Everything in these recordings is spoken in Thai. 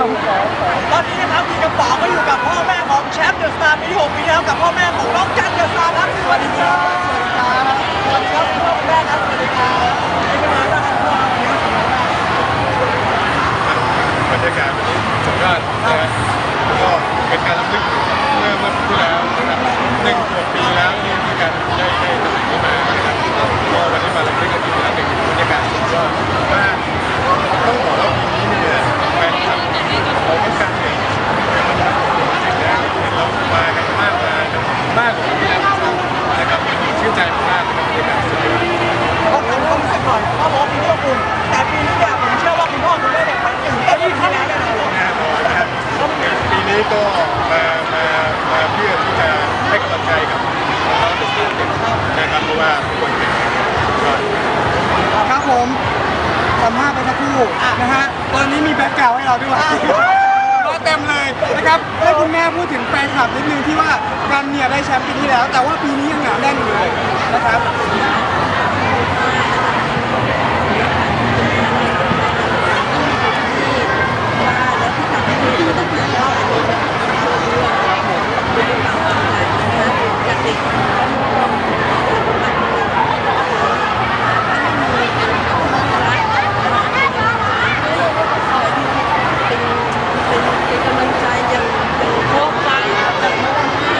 ตอนนี้นะครับมีกระป๋องก็อยู่กับพ่อแม่ของแชมป์เดอะสตาร์ปีที่6ปีแล้วกับพ่อแม่ของน้องจันเดอะสตาร์ครับสวัสดีครับสวัสดีครับสวัสดีครับพ่อแม่ครับสวัสดีครับเป็นยังไงบ้างครับพ่อบรยากาศวันนี้สุดยอดนะฮะก็เป็นการรำลึกเมื่ นี้ก็มามามาเพื่อที่จะให้กำลังใจกับน้องๆเด็กๆนะครับเพราะว่าทุกคนเป็นก็ครับผมสัมภาษณ์ไปสักครู่นะฮะตอนนี้มีแบ็คกราวด์ให้เราด้วยมาเต็มเลยนะครับให้คุณแม่พูดถึงแฟนคลับนิดนึงที่ว่ากันเนี่ยได้แชมป์ปีที่แล้ว แต่ว่าปีนี้ยังหนาแน่นอยู่เลยนะครับ เป็นกำลังใจอย่างอย่างโคตรไปแบบเมื่อวานนี้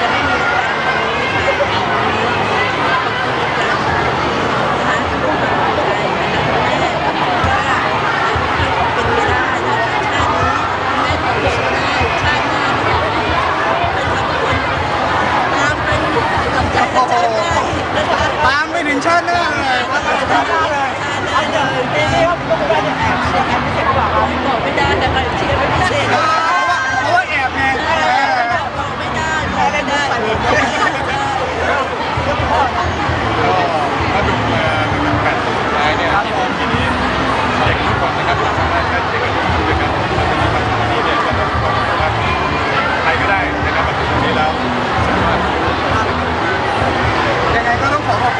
จะไม่มีการตรงนี้ค่ะขอบคุณอาจารย์นะทุกกำลังใจนะคะแม่ก็บอกว่าเป็นไม่ได้นะคะชาตินี้แม่ทำไม่ได้ชาติหน้าเนี่ยไปทำคนตามเป็นกำลังใจให้ชาติหน้าอีกนะคะ ตามไปถึงชาติห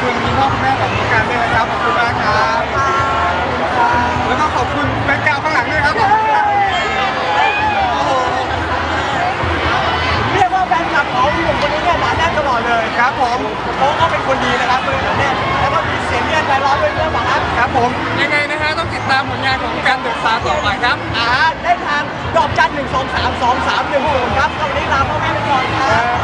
คุณคุณพ่อคุณแม่ของน้องการด้วยนะครับขอบคุณมากครับแล้วก็ขอบคุณแบ็คกราวด์ข้างหลังด้วยครับขอบคุณครับโอ้โหเรียกว่าแฟนคลับของหนุ่มคนนี้เนี่ยหนาแน่นตลอดเลยครับผมโต๊ะก็เป็นคนดีนะครับเลยหนาแน่นแล้วก็มีเสียงเรียนใจร้อนด้วยเรื่องหวังครับครับผมยังไงนะฮะต้องติดตามผลงานของการเดอะสตาร์ต่อไปครับอ่าได้ทางดอกจันหนึ่งสองสามสองสามหนึ่งศูนย์ครับวันนี้ลาพ่อแม่ไปก่อนครับ